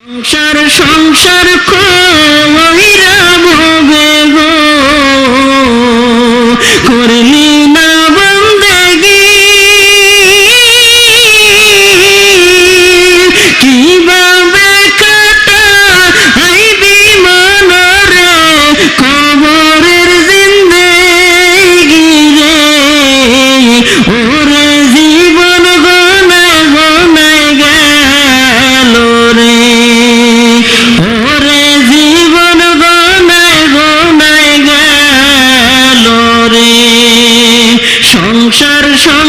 সংসার সংসার কইরা ভবে সংসার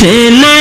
feel